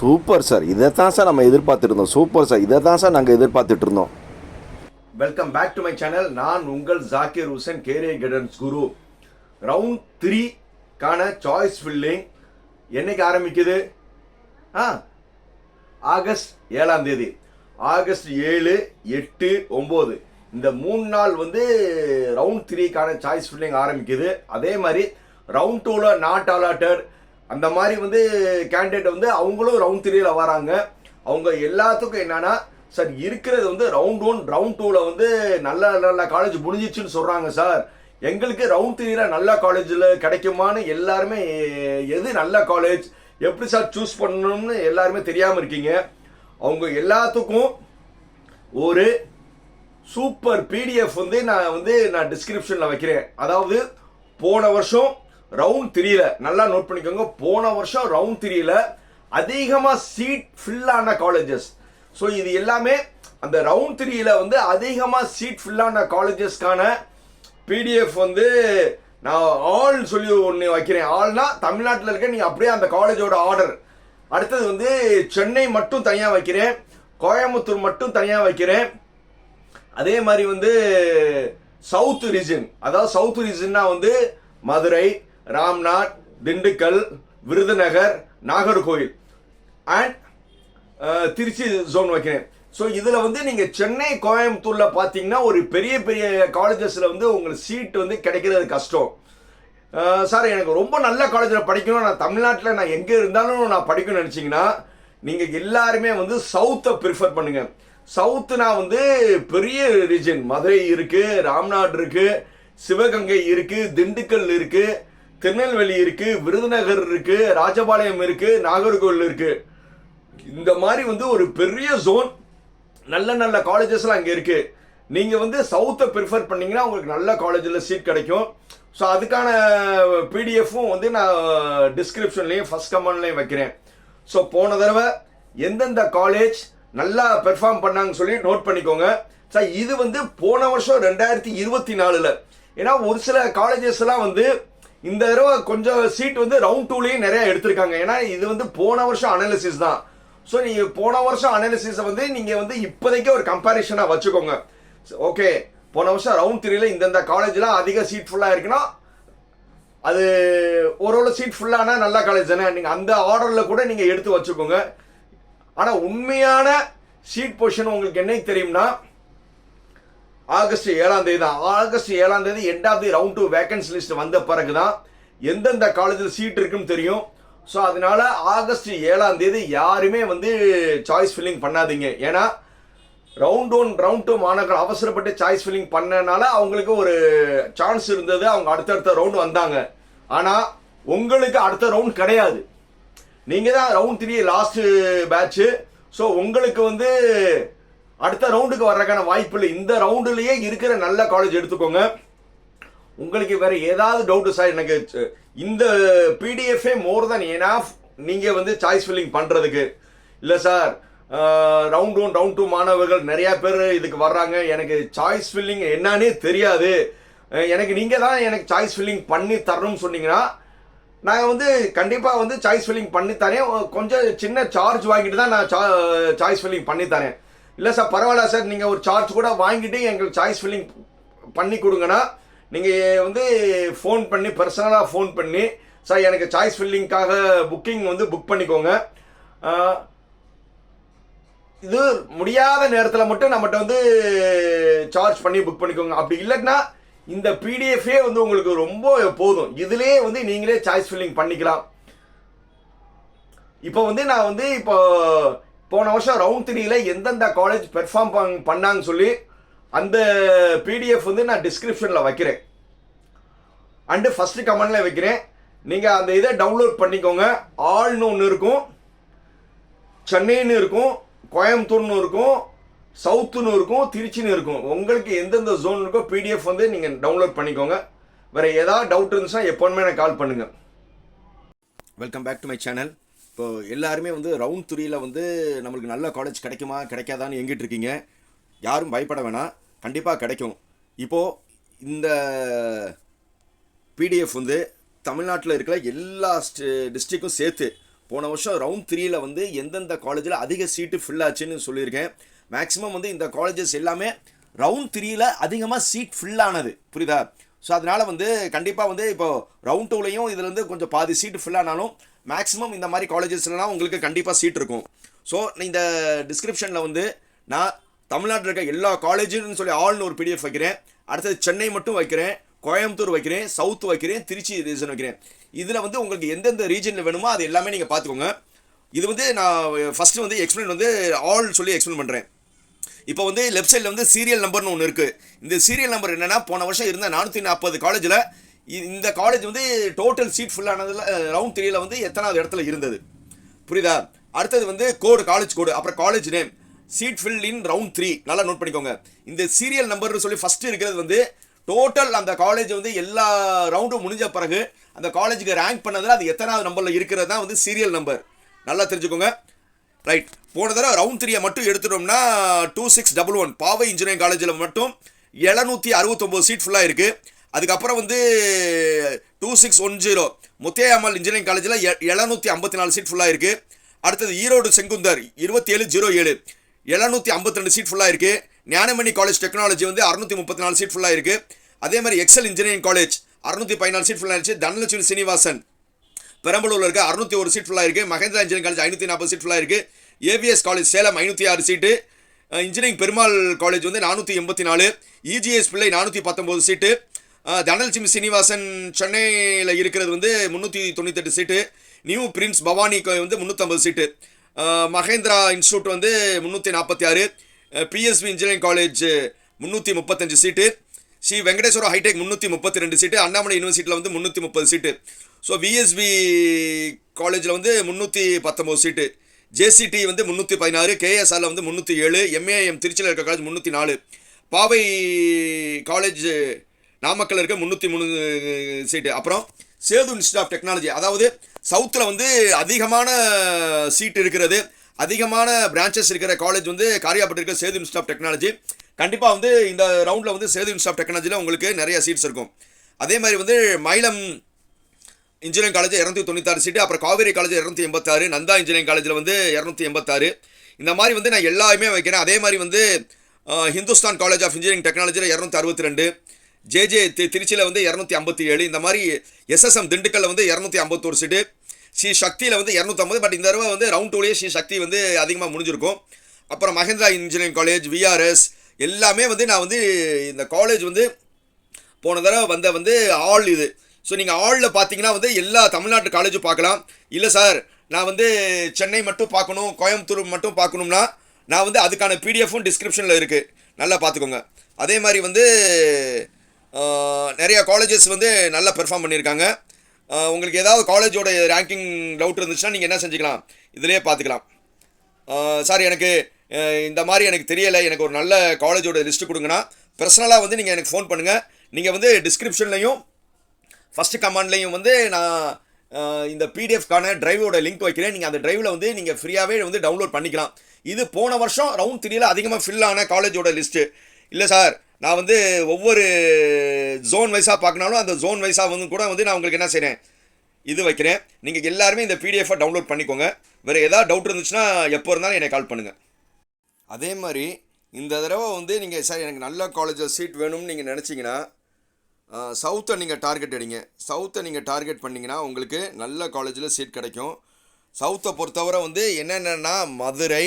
Super sir. இதை தான் sir நம்ம எதிர்பார்த்துட்ருந்தோம் சூப்பர் சார். இதை தான் சார் நாங்கள் எதிர்பார்த்துட்டு இருந்தோம் welcome back to my channel நான் உங்கள் ஜாக்கிர் ஹுசன் கேரே கைடன்ஸ் குரு ரவுண்ட் த்ரீக்கான சாய்ஸ் ஃபில்லிங் என்னைக்கு ஆரம்பிக்குது? ஆ ஆகஸ்ட் ஏழாம் தேதி. ஆகஸ்ட் ஏழு எட்டு ஒம்பது. இந்த மூணு நாள் வந்து ரவுண்ட் த்ரீக்கான சாய்ஸ் ஃபில்லிங் ஆரம்பிக்குது. அதே மாதிரி ரவுண்ட் டூவில் நாட் அலாட்டட் அந்த மாதிரி வந்து கேண்டிடேட் வந்து அவங்களும் ரவுண்ட் த்ரீல வராங்க. அவங்க எல்லாத்துக்கும் என்னன்னா சார் இருக்கிறது வந்து ரவுண்ட் ஒன் ரவுண்ட் டூவில் வந்து நல்ல நல்ல காலேஜ் முடிஞ்சிச்சுன்னு சொல்கிறாங்க சார் எங்களுக்கு ரவுண்ட் த்ரீல நல்ல காலேஜில் கிடைக்குமான்னு எல்லாருமே எது நல்ல காலேஜ் எப்படி சார் சூஸ் பண்ணணும்னு எல்லாருமே தெரியாமல் இருக்கீங்க. அவங்க எல்லாத்துக்கும் ஒரு சூப்பர் பிடிஎஃப் வந்து நான் வந்து நான் டிஸ்கிரிப்ஷனில் வைக்கிறேன். அதாவது போன வருஷம் ரவுண்ட் த்ரீல நல்லா நோட் பண்ணிக்கோங்க. போன வருஷம் ரவுண்ட் த்ரீல அதிகமாக சீட் ஃபில்லான காலேஜஸ் ஸோ இது எல்லாமே அந்த ரவுண்ட் த்ரீல வந்து அதிகமாக சீட் ஃபில்லான காலேஜஸ்க்கான பிடிஎஃப் வந்து நான் ஆல் சொல்லி ஒன்று வைக்கிறேன். ஆல்னா தமிழ்நாட்டில் இருக்க நீங்கள் அப்படியே அந்த காலேஜோட ஆர்டர் அடுத்தது வந்து சென்னை மட்டும் தனியாக வைக்கிறேன். கோயம்புத்தூர் மட்டும் தனியாக வைக்கிறேன். அதே மாதிரி வந்து சவுத் ரீஜன் அதாவது சவுத் ரீஜன்னா வந்து மதுரை ராம்நாத் திண்டுக்கல் விருதுநகர் நாகர்கோவில். அண்ட் திருச்சி ஜோன் வைக்கிறேன். ஸோ இதில் வந்து நீங்கள் சென்னை கோயம்புத்தூரில் பார்த்தீங்கன்னா ஒரு பெரிய பெரிய காலேஜஸில் வந்து உங்களுக்கு சீட் வந்து கிடைக்கிறது கஷ்டம். சார் எனக்கு ரொம்ப நல்ல காலேஜில் படிக்கணும். நான் தமிழ்நாட்டில் நான் எங்கே இருந்தாலும் நான் படிக்கணும்னு நினச்சிங்கன்னா நீங்கள் எல்லாருமே வந்து சவுத்தை ப்ரிஃபர் பண்ணுங்கள் சவுத்துனா வந்து பெரிய ரீஜன் மதுரை இருக்குது ராம்நாடு இருக்குது சிவகங்கை இருக்குது திண்டுக்கல் இருக்குது திருநெல்வேலி இருக்கு விருதுநகர் இருக்கு ராஜபாளையம் இருக்கு நாகர்கோவில் இருக்கு. இந்த மாதிரி வந்து ஒரு பெரிய ஜோன் நல்ல நல்ல காலேஜஸ்லாம் அங்கே இருக்கு. நீங்க வந்து சவுத்தை ப்ரிஃபர் பண்ணீங்கன்னா உங்களுக்கு நல்ல காலேஜில் சீட் கிடைக்கும். ஸோ அதுக்கான பிடிஎஃப்பும் வந்து நான் டிஸ்கிரிப்ஷன்லேயும் ஃபர்ஸ்ட் கமெண்ட்லேயும் வைக்கிறேன். ஸோ போன தடவை எந்தெந்த காலேஜ் நல்லா பெர்ஃபார்ம் பண்ணாங்கன்னு சொல்லி நோட் பண்ணிக்கோங்க. சார் இது வந்து போன வருஷம் ரெண்டாயிரத்தி இருபத்தி நாலில். ஏன்னா ஒரு சில காலேஜஸ்லாம் வந்து இந்த தடவை கொஞ்சம் சீட் வந்து ரவுண்ட் டூலேயும் நிறைய எடுத்திருக்காங்க. ஏன்னா இது வந்து போன வருஷம் அனாலிசிஸ் தான். ஸோ நீங்கள் போன வருஷம் அனாலிசிஸை வந்து நீங்கள் வந்து இப்போதைக்கு ஒரு கம்பேரிஷனாக வச்சுக்கோங்க. ஓகே போன வருஷம் ரவுண்ட் த்ரீல இந்தந்த காலேஜ்லாம் அதிக சீட் ஃபுல்லாக இருக்குன்னா அது ஓரளவு சீட் ஃபுல்லானா நல்ல காலேஜ் தானே. நீங்கள் அந்த ஆர்டரில் கூட நீங்கள் எடுத்து வச்சுக்கோங்க. ஆனால் உண்மையான சீட் பொசிஷன் உங்களுக்கு என்னைக்கு தெரியும்னா ஆகஸ்ட் ஏழாம் தேதி தான். ஆகஸ்ட் ஏழாம் தேதி எண்டாவது ரவுண்ட் டூ வேகன்சி லிஸ்ட் வந்த பிறகு தான் எந்தெந்த காலேஜில் சீட் இருக்குன்னு தெரியும். ஸோ அதனால ஆகஸ்ட் ஏழாம் தேதி யாருமே வந்து சாய்ஸ் ஃபில்லிங் பண்ணாதீங்க. ஏன்னா ரவுண்ட் ஒன் ரவுண்ட் டூ மாணவர்கள் அவசரப்பட்டு சாய்ஸ் ஃபில்லிங் பண்ணனால அவங்களுக்கு ஒரு சான்ஸ் இருந்தது. அவங்க அடுத்தடுத்த ரவுண்ட் வந்தாங்க. ஆனால் உங்களுக்கு அடுத்த ரவுண்ட் கிடையாது. நீங்கள் தான் round three last batch so உங்களுக்கு வந்து அடுத்த ரவுண்டுக்கு வர்றதுக்கான வாய்ப்பு இல்லை இந்த ரவுண்டுலேயே இருக்கிற நல்ல காலேஜ் எடுத்துக்கோங்க. உங்களுக்கு வேற ஏதாவது டவுட்டு சார் எனக்கு இந்த பிடிஎஃபே மோர் than enough நீங்கள் வந்து சாய்ஸ் ஃபில்லிங் பண்ணுறதுக்கு இல்லை sir round one round two மாணவர்கள் நிறையா பேர் இதுக்கு வர்றாங்க. எனக்கு சாய்ஸ் ஃபில்லிங் என்னன்னே தெரியாது. எனக்கு நீங்கள் தான் எனக்கு சாய்ஸ் ஃபில்லிங் பண்ணி தரணும்னு சொன்னீங்கன்னா நாங்கள் வந்து கண்டிப்பாக வந்து சாய்ஸ் ஃபில்லிங் பண்ணித்தரேன் கொஞ்சம் சின்ன சார்ஜ் வாங்கிட்டு தான் நான் சாய்ஸ் ஃபில்லிங் பண்ணி தரேன். இல்லை சார் பரவாயில்ல சார். நீங்கள் ஒரு சார்ஜ் கூட வாங்கிட்டு எங்களுக்கு சாய்ஸ் ஃபில்லிங் பண்ணி கொடுங்கன்னா நீங்கள் வந்து ஃபோன் பண்ணி பர்சனலாக ஃபோன் பண்ணி சார் எனக்கு சாய்ஸ் ஃபில்லிங்காக புக்கிங் வந்து புக் பண்ணிக்கோங்க. இது முடியாத நேரத்தில் மட்டும் நம்மகிட்ட வந்து சார்ஜ் பண்ணி புக் பண்ணிக்கோங்க. அப்படி இல்லைன்னா இந்த பிடிஎஃபே வந்து உங்களுக்கு ரொம்ப போதும். இதுலேயே வந்து நீங்களே சாய்ஸ் ஃபில்லிங் பண்ணிக்கலாம். இப்போ வந்து நான் வந்து இப்போ போன வருஷம் ரவுண்ட் த்ரீல எந்தெந்த காலேஜ் பெர்ஃபார்ம் பண்ணாங்கன்னு சொல்லி அந்த பிடிஎஃப் வந்து நான் டிஸ்கிரிப்ஷனில் வைக்கிறேன். அண்டு ஃபஸ்ட்டு கமெண்டில் வைக்கிறேன். நீங்கள் அந்த இதை டவுன்லோட் பண்ணிக்கோங்க. ஆல்னு ஒன்று இருக்கும். சென்னைன்னு இருக்கும். கோயம்புத்தூர்னு இருக்கும். சவுத்துன்னு இருக்கும். திருச்சின்னு இருக்கும். உங்களுக்கு எந்தெந்த ஜோன் இருக்கோ பிடிஎஃப் வந்து நீங்கள் டவுன்லோட் பண்ணிக்கோங்க. வேறு ஏதாவது டவுட் இருந்துச்சுன்னா எப்போவுமே எனக்கு கால் பண்ணுங்கள் welcome back to my channel இப்போ எல்லாருமே வந்து ரவுண்ட் த்ரீயில் வந்து நம்மளுக்கு நல்ல காலேஜ் கிடைக்குமா கிடைக்காதான்னு எங்கிட்டு இருக்கீங்க? யாரும் பயப்பட வேணாம். கண்டிப்பாக கிடைக்கும். இப்போது இந்த பிடிஎஃப் வந்து தமிழ்நாட்டில் இருக்கிற எல்லா டிஸ்ட்ரிக்கும் சேர்த்து போன வருஷம் ரவுண்ட் த்ரீயில் வந்து எந்தெந்த காலேஜில் அதிக சீட்டு ஃபில் ஆச்சுன்னு சொல்லியிருக்கேன். மேக்ஸிமம் வந்து இந்த காலேஜஸ் எல்லாமே ரவுண்ட் த்ரீயில் அதிகமாக சீட் ஃபில் ஆனது. புரியுதா? ஸோ அதனால் வந்து கண்டிப்பாக வந்து இப்போ ரவுண்ட் டூலையும் இதில் வந்து கொஞ்சம் பாதி சீட்டு ஃபில் ஆனாலும் மேக்ஸிமம் இந்த மாதிரி காலேஜஸ்லாம் உங்களுக்கு கண்டிப்பாக சீட் இருக்கும். ஸோ இந்த டிஸ்கிரிப்ஷனில் வந்து நான் தமிழ்நாட்டில் இருக்க எல்லா காலேஜுன்னு சொல்லி ஆல்னு ஒரு பிடிஎஃப் வைக்கிறேன். அடுத்தது சென்னை மட்டும் வைக்கிறேன். கோயம்புத்தூர் வைக்கிறேன். சவுத் வைக்கிறேன். திருச்சி ரீசன் வைக்கிறேன். இதில் வந்து உங்களுக்கு எந்தெந்த ரீஜனில் வேணுமோ அது எல்லாமே நீங்கள் பார்த்துக்கோங்க இது வந்து நான் ஃபஸ்ட்டு வந்து எக்ஸ்பிளைன் வந்து ஆல் சொல்லி எக்ஸ்பிளைன் பண்ணுறேன் இப்போ வந்து லெஃப்ட் சைடில் வந்து சீரியல் நம்பர்னு ஒன்று இருக்குது இந்த சீரியல் நம்பர் என்னென்னா போன வருஷம் இருந்த நானூற்றி நாற்பது காலேஜில் இந்த காலேஜ் வந்து டோட்டல் சீட் ஃபுல்லானதில் ரவுண்ட் த்ரீயில் வந்து எத்தனாவது இடத்துல இருந்தது. புரியுதா? அடுத்தது வந்து கோடு காலேஜ் கோடு அப்புறம் college name seat fill in round three நல்லா நோட் பண்ணிக்கோங்க. இந்த சீரியல் நம்பர்னு சொல்லி ஃபஸ்ட்டு இருக்கிறது வந்து டோட்டல் அந்த காலேஜ் வந்து எல்லா ரவுண்டும் முடிஞ்ச பிறகு அந்த காலேஜுக்கு ரேங்க் பண்ணதில் அது எத்தனாவது நம்பரில் இருக்கிறது தான் வந்து சீரியல் நம்பர் நல்லா தெரிஞ்சுக்கோங்க. ரைட் போன தடவை ரவுண்ட் த்ரீயை மட்டும் எடுத்துட்டோம்னா two six double one Paavai engineering காலேஜில் மட்டும் எழுநூற்றி அறுபத்தொம்போது சீட் ஃபுல்லாக இருக்குது அதுக்கப்புறம் வந்து two six one zero Muthayammal engineering காலேஜில் எழுநூற்றி ஐம்பத்தி நாலு சீட் ஃபுல்லாக இருக்குது அடுத்தது ஈரோடு செங்குந்தர் இருபத்தி ஏழு ஜீரோ ஏழு எழுநூற்றி ஐம்பத்தி ரெண்டு சீட் ஃபுல்லாக இருக்குது ஞானமணி காலேஜ் டெக்னாலஜி வந்து அறுநூற்றி முப்பத்தி நாலு சீட் ஃபுல்லாக இருக்குது அதே மாதிரி எக்ஸல் இன்ஜினியரிங் காலேஜ் அறுநூற்றி பதினாலு சீட் ஃபுல்லாக இருந்துச்சு. தனலட்சுமி சீனிவாசன் பெரம்பலூரில் இருக்க அறுநூற்றி ஒரு சீட் ஃபுல்லாக இருக்குது மகேந்திரா இன்ஜினியரிங் காலேஜ் ஐநூற்றி நாற்பது சீட் ஃபுல்லாக இருக்குது ஏவிஎஸ் காலேஜ் சேலம் ஐநூற்றி ஆறு சீட்டு இன்ஜினியரிங் பெருமாள் காலேஜ் வந்து நானூற்றி எண்பத்தி நாலு இஜிஎஸ் பிள்ளை நானூற்றி பத்தொம்போது சீட்டு தனலட்சுமி சீனிவாசன் சென்னையில் இருக்கிறது வந்து முந்நூற்றி தொண்ணூத்தெட்டு சீட்டு. நியூ பிரின்ஸ் பவானி வந்து முந்நூற்றம்பது சீட்டு. மகேந்திரா இன்ஸ்டியூட் வந்து முந்நூற்றி நாற்பத்தி ஆறு. பிஎஸ்பி இன்ஜினியரிங் காலேஜ் முந்நூற்றி முப்பத்தஞ்சு சீட்டு. ஸ்ரீ வெங்கடேஸ்வர ஹைடெக் முந்நூற்றி முப்பத்தி ரெண்டு சீட்டு. அண்ணாமலை யூனிவர்சிட்டியில் வந்து முந்நூற்றி முப்பது சீட்டு. ஸோ விஎஸ்பி காலேஜில் வந்து முந்நூற்றி பத்தொம்போது சீட்டு. ஜேசிடி வந்து முந்நூற்றி பதினாறு. கேஎஸ்ஆரில் வந்து முந்நூற்றி ஏழு. எம்ஏஎம் திருச்சியில் இருக்க காலேஜ் முந்நூற்றி நாலு. பாவை காலேஜ் நாமக்கல் இருக்க முந்நூற்றி மூணு சீட்டு அப்புறம் சேது இன்ஸ்டியூட் ஆஃப் டெக்னாலஜி அதாவது சவுத்தில் வந்து அதிகமான சீட் இருக்கிறது. அதிகமான பிரான்ச்சஸ் இருக்கிற காலேஜ் வந்து காரியாப்பட்டு இருக்க சேது இன்ஸ்டியூட் ஆஃப் டெக்னாலஜி கண்டிப்பாக வந்து இந்த ரவுண்டில் வந்து சேது இன்ஸ்டியூட் ஆஃப் டெக்னாலஜியில் உங்களுக்கு நிறைய சீட்ஸ் இருக்கும். அதே மாதிரி வந்து மயிலம் இன்ஜினியரிங் காலேஜ் இரநூத்தி தொண்ணூத்தாறு சீட்டு அப்புறம் காவேரி காலேஜ் இரநூத்தி எண்பத்தாறு. நந்தா இன்ஜினியரிங் காலேஜில் வந்து இரநூத்தி எண்பத்தாறு. இந்த மாதிரி வந்து நான் எல்லாமே வைக்கிறேன். அதே மாதிரி வந்து ஹிந்துஸ்தான் காலேஜ் ஆஃப் இன்ஜினியரிங் டெக்னாலஜியில் இரநூத்தி அறுபத்தி ரெண்டு. ஜேஜே திருச்சியில் வந்து இரநூத்தி ஐம்பத்தி ஏழு இந்த மாதிரி எஸ்எஸ்எம் திண்டுக்கல்ல வந்து இரநூத்தி ஐம்பத்தோரு சீட்டு ஸ்ரீ சக்தியில் வந்து இரநூத்தம்பது பட் இந்த தடவை வந்து ரவுண்ட் டூலேயே ஸ்ரீ சக்தி வந்து அதிகமாக முடிஞ்சிருக்கும். அப்புறம் மகேந்திரா இன்ஜினியரிங் காலேஜ் விஆர்எஸ் எல்லாமே வந்து நான் வந்து இந்த காலேஜ் வந்து போன தடவை வந்த வந்து ஆல் இது. ஸோ நீங்கள் ஆலில் பார்த்தீங்கன்னா வந்து எல்லா தமிழ்நாட்டு காலேஜும் பார்க்கலாம் இல்லை சார் நான் வந்து சென்னை மட்டும் பார்க்கணும் கோயம்புத்தூர் மட்டும் பார்க்கணும்னா நான் வந்து அதுக்கான பிடிஎஃப்பும் டிஸ்கிரிப்ஷனில் இருக்குது நல்லா பார்த்துக்கோங்க அதே மாதிரி வந்து நிறைய காலேஜஸ் வந்து நல்லா பெர்ஃபார்ம் பண்ணியிருக்காங்க. உங்களுக்கு ஏதாவது காலேஜோட ரேங்கிங் டவுட் இருந்துச்சுன்னா நீங்கள் என்ன செஞ்சுக்கலாம்? இதிலே பார்த்துக்கலாம். சார் எனக்கு இந்த மாதிரி எனக்கு தெரியலை. எனக்கு ஒரு நல்ல காலேஜோட லிஸ்ட்டு கொடுங்கண்ணா பர்சனலாக வந்து நீங்கள் எனக்கு ஃபோன் பண்ணுங்கள் நீங்கள் வந்து டிஸ்கிரிப்ஷன்லையும் ஃபஸ்ட்டு கமாண்ட்லையும் வந்து நான் இந்த பிடிஎஃப்கான டிரைவோட லிங்க் வைக்கிறேன். நீங்கள் அந்த டிரைவில் வந்து நீங்கள் ஃப்ரீயாகவே வந்து டவுன்லோட் பண்ணிக்கலாம். இது போன வருஷம் ரவுண்ட் த்ரீயில் அதிகமாக ஃபில் ஆன காலேஜோட லிஸ்ட்டு இல்லை சார் நான் வந்து ஒவ்வொரு ஜோன் வைஸாக பார்க்கணாலும் அந்த ஜோன் வைஸாக வந்து கூட வந்து நான் உங்களுக்கு என்ன செய்கிறேன் இது வைக்கிறேன். நீங்கள் எல்லாருமே இந்த பிடிஎஃபை டவுன்லோட் பண்ணிக்கோங்க. வேறு ஏதாவது டவுட் இருந்துச்சுன்னா எப்போ இருந்தாலும் என்னை கால் பண்ணுங்கள் அதே மாதிரி இந்த தடவை வந்து நீங்கள் சார் எனக்கு நல்ல காலேஜில் சீட் வேணும்னு நீங்கள் நினச்சிங்கன்னா சவுத்தை நீங்கள் டார்கெட் அடிங்க சவுத்தை நீங்கள் டார்கெட் பண்ணிங்கன்னா உங்களுக்கு நல்ல காலேஜில் சீட் கிடைக்கும். சவுத்தை பொறுத்தவரை வந்து என்னென்னா மதுரை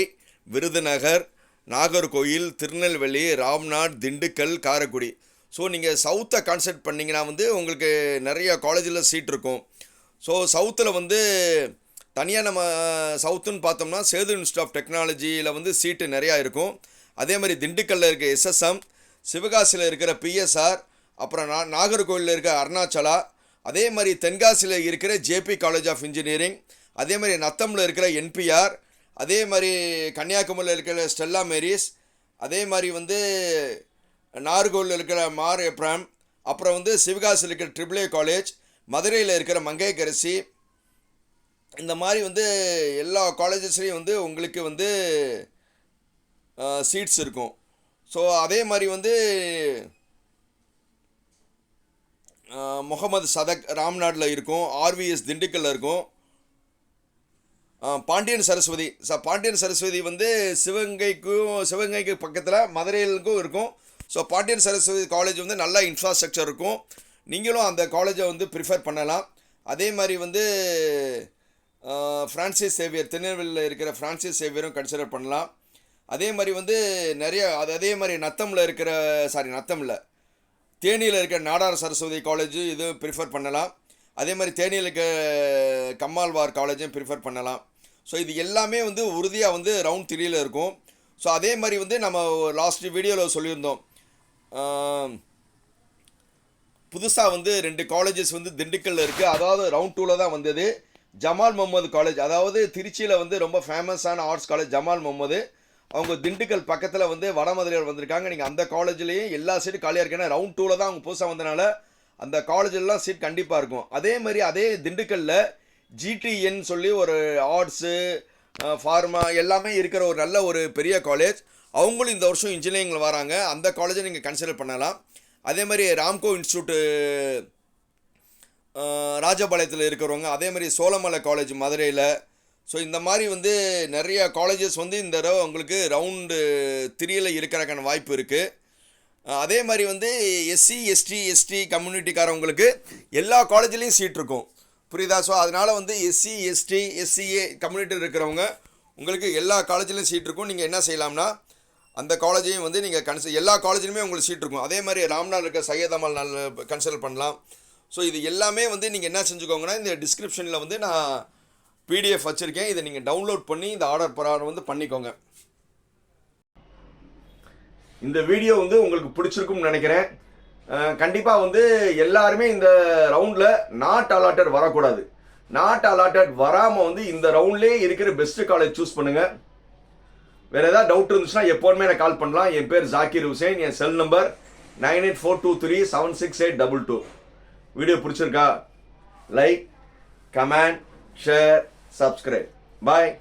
விருதுநகர் நாகர்கோயில் திருநெல்வேலி ராம்நாத் திண்டுக்கல் காரைக்குடி. ஸோ நீங்கள் சவுத்தை கான்சென்ட் பண்ணிங்கன்னா வந்து உங்களுக்கு நிறைய காலேஜில் சீட் இருக்கும். ஸோ சவுத்தில் வந்து தனியாக நம்ம சவுத்துன்னு பார்த்தோம்னா சேது இன்ஸ்டியூட் ஆஃப் டெக்னாலஜியில் வந்து சீட்டு நிறையா இருக்கும். அதே மாதிரி திண்டுக்கல்லில் இருக்க எஸ்எஸ்எம் சிவகாசியில் இருக்கிற பிஎஸ்ஆர் அப்புறம் நா நாகர்கோவிலில் இருக்க அருணாச்சலா அதே மாதிரி தென்காசியில் இருக்கிற ஜேபி காலேஜ் ஆஃப் இன்ஜினியரிங் அதே மாதிரி நத்தமில் இருக்கிற என்பிஆர் அதே மாதிரி கன்னியாகுமரியில் இருக்கிற ஸ்டெல்லா மேரிஸ் அதே மாதிரி வந்து நார்கோவில் இருக்கிற மார் எப்ராம் அப்புறம் வந்து சிவகாசியில் இருக்கிற ட்ரிபிள் ஏ காலேஜ் மதுரையில் இருக்கிற மங்கைக்கரசி இந்த மாதிரி வந்து எல்லா காலேஜஸ்லேயும் வந்து உங்களுக்கு வந்து சீட்ஸ் இருக்கும். ஸோ அதே மாதிரி வந்து முகமது சதக் ராம்நாட்டில் இருக்கும் ஆர்விஎஸ் திண்டுக்கல்ல இருக்கும். பாண்டியன் சரஸ்வதி. ச பாண்டியன் சரஸ்வதி வந்து சிவகங்கைக்கும் சிவகங்கைக்கு பக்கத்தில் மதுரையிலுக்கும் இருக்கும். ஸோ பாண்டியன் சரஸ்வதி காலேஜ் வந்து நல்ல இன்ஃப்ராஸ்ட்ரக்சர் இருக்கும். நீங்களும் அந்த காலேஜை வந்து ப்ரிஃபர் பண்ணலாம். அதே மாதிரி வந்து ஃப்ரான்சிஸ் சேவியர் திருநெல்வேலியில் இருக்கிற ஃப்ரான்சிஸ் சேவியரும் கன்சிடர் பண்ணலாம். அதே மாதிரி வந்து நிறைய அது அதே மாதிரி நத்தமில் இருக்கிற சாரி நத்தமில். தேனியில் இருக்கிற நாடார் சரஸ்வதி காலேஜ் இது ப்ரிஃபர் பண்ணலாம். அதே மாதிரி தேனியில் இருக்க கம்மால்வார் காலேஜும் ப்ரிஃபர் பண்ணலாம். ஸோ இது எல்லாமே வந்து உறுதியாக வந்து ரவுண்ட் த்ரீயில் இருக்கும். ஸோ அதே மாதிரி வந்து நம்ம லாஸ்ட் வீடியோவில் சொல்லியிருந்தோம். புதுசாக வந்து ரெண்டு காலேஜஸ் வந்து திண்டுக்கல்ல இருக்குது அதாவது ரவுண்ட் டூவில் தான் வந்தது. ஜமால் முகமது காலேஜ் அதாவது திருச்சியில் வந்து ரொம்ப ஃபேமஸான ஆர்ட்ஸ் காலேஜ் ஜமால் முகமது. அவங்க திண்டுக்கல் பக்கத்தில் வந்து வடமதுரையில் வந்திருக்காங்க. நீங்கள் அந்த காலேஜ்லேயும் எல்லா சீட்டும் காலியாக இருக்கு ஏன்னா ரவுண்ட் டூவில் தான் அவங்க புதுசாக வந்தனால அந்த காலேஜ்லாம் சீட் கண்டிப்பாக இருக்கும். அதே மாதிரி அதே திண்டுக்கல்ல ஜிடிஎன் சொல்லி ஒரு ஆர்ட்ஸு ஃபார்மா எல்லாமே இருக்கிற ஒரு நல்ல ஒரு பெரிய காலேஜ் அவங்களும் இந்த வருஷம் இன்ஜினியரிங்கில் வராங்க. அந்த காலேஜை நீங்கள் கன்சிடர் பண்ணலாம். அதே மாதிரி ராம்கோ இன்ஸ்டியூட்டு ராஜபாளையத்தில் இருக்கிறவங்க அதே மாதிரி சோழமலை காலேஜ் மதுரையில். ஸோ இந்த மாதிரி வந்து நிறைய காலேஜஸ் வந்து இந்த தடவை உங்களுக்கு ரவுண்டு த்ரீயில் இருக்கிறக்கான வாய்ப்பு இருக்குது அதே மாதிரி வந்து எஸ்சி எஸ்டி எஸ்டி கம்யூனிட்டிக்காரவங்களுக்கு எல்லா காலேஜ்லேயும் சீட் இருக்கும். புரியுதா? ஸோ அதனால் வந்து எஸ்சி எஸ்டி எஸ்சிஏ கம்யூனிட்டியில் இருக்கிறவங்க உங்களுக்கு எல்லா காலேஜ்லேயும் சீட் இருக்கும். நீங்கள் என்ன செய்யலாம்னா அந்த காலேஜையும் வந்து நீங்கள் கன்சல் எல்லா காலேஜ்லையுமே உங்களுக்கு சீட் இருக்கும். அதே மாதிரி ராம்நாள் இருக்க சையத் அமல் நாள் கன்சல்ட் பண்ணலாம். ஸோ இது எல்லாமே வந்து நீங்கள் என்ன செஞ்சுக்கோங்கன்னா இந்த டிஸ்கிரிப்ஷனில் வந்து நான் பிடிஎஃப் வச்சுருக்கேன். இதை நீங்கள் டவுன்லோட் பண்ணி இந்த ஆர்டர் பிரகாரம் வந்து பண்ணிக்கோங்க. இந்த வீடியோ வந்து உங்களுக்கு பிடிச்சிருக்கும்னு நினைக்கிறேன். கண்டிப்பாக வந்து எல்லாருமே இந்த ரவுண்டில் நாட் அலாட்டட் வரக்கூடாது. நாட் அலாட்டட் வராமல் வந்து இந்த ரவுண்ட்லேயே இருக்கிற பெஸ்ட்டு காலேஜ் சூஸ் பண்ணுங்கள் வேறு ஏதாவது டவுட் இருந்துச்சுன்னா எப்போதுமே எனக்கு கால் பண்ணலாம். என் பேர் ஜாக்கிர் ஹுசைன் என் cell number nine eight four two three seven six eight double two. Video பிடிச்சிருக்கா? Like comment share subscribe bye